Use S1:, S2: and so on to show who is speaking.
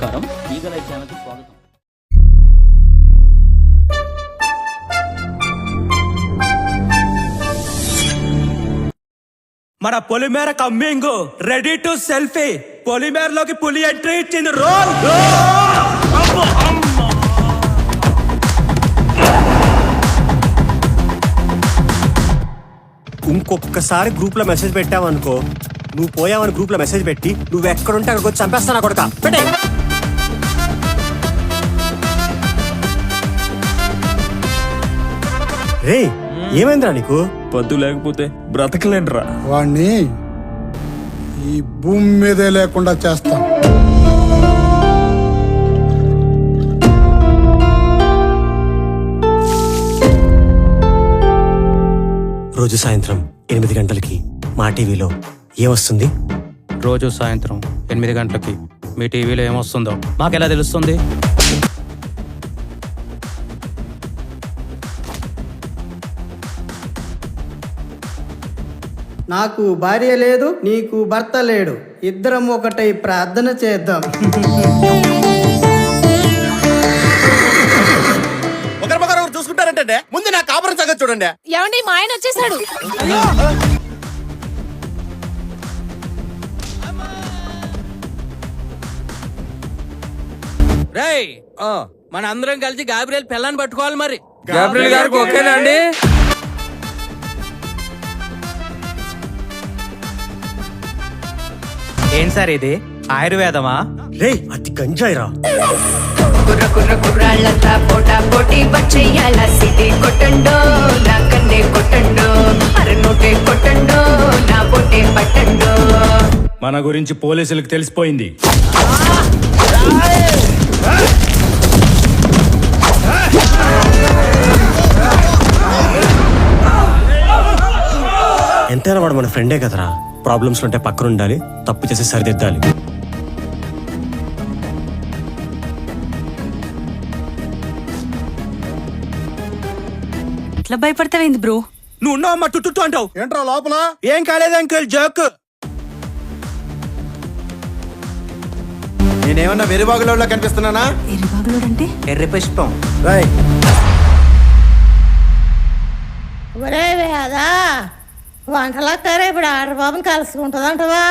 S1: నమస్కారం. ఈగలై ఛానల్కి స్వాగతం.
S2: మన Polimera coming ready to selfie. Polimera లోకి పులి ఎంట్రీ ఇచ్చింది రోల్.
S3: ఇంకొకసారి గ్రూప్లో మెసేజ్ పెట్టావనుకో నువ్వు పోయావని గ్రూప్లో మెసేజ్ పెట్టి నువ్వు ఎక్కడుంటే అక్కడికి వచ్చి చంపేస్తాను కొడక? పెట్టే. రే ఏమైందిరా నీకు?
S2: పొద్దు లేకపోతే బ్రతకలేనురా.
S4: వాణ్ణి ఈ భూమి మీదే లేకుండా చేస్తాం
S3: రోజు సాయంత్రం ఎనిమిది గంటలకి మా టీవీలో ఏమొస్తుంది?
S5: రోజు సాయంత్రం ఎనిమిది గంటలకి మీ టీవీలో ఏమొస్తుందో మాకెలా తెలుస్తుంది?
S6: నాకు భార్య లేదు నీకు భర్త లేడు. ఇద్దరం ఒకటై ప్రార్థన చేద్దాం.
S7: ఒకరికొకరు చూసుకుంటారంటే ముందు నా కాపురం సంగతి చూడండి.
S8: ఏమండి మా ఆయన వచ్చేసాడు.
S5: రేయ్ మన అందరం కలిసి గాబ్రియల్ పిల్లని పట్టుకోవాలి మరి.
S2: గాబ్రియల్ గారికి ఓకేనా అండి?
S5: ఏం సార్ ఇది? ఆయుర్వేదమా?
S3: రే అది గంజాయిరా.
S9: కుర్ర కుర్ర కుర్రాళ్ళంతా పోటా పోటీ వచ్చేయాల? సిటీ కొట్టండో నా కన్నే కొట్టండో అరనోటే కొట్టండో నా పొట్టే పట్టండో.
S2: మన గురించి పోలీసులకు తెలిసిపోయింది.
S3: ఎంతైనా వాడు మన ఫ్రెండే కదరా. ప్రాబ్లమ్స్ ఉంటే పక్కన ఉండాలి తప్పు చేసి సరిదిద్దాలి.
S8: ఎట్లా భయపడతావేంది బ్రో?
S2: నువ్వు ఉన్నావు అమ్మా? టుట్టు అంటావు.
S4: ఏంట్రా లోపల?
S2: ఏం కాలేదు అంకుల్ జోక్.
S7: నేనేమన్నా వెరిబాగులో కనిపిస్తున్నానా?
S8: ఎర్రబాగులోడంటే
S5: ఎర్రి పుష్పం
S10: ఒరే వంటలా సరే ఇప్పుడు ఆడబాబుని కలుసుకుంటుందంటవా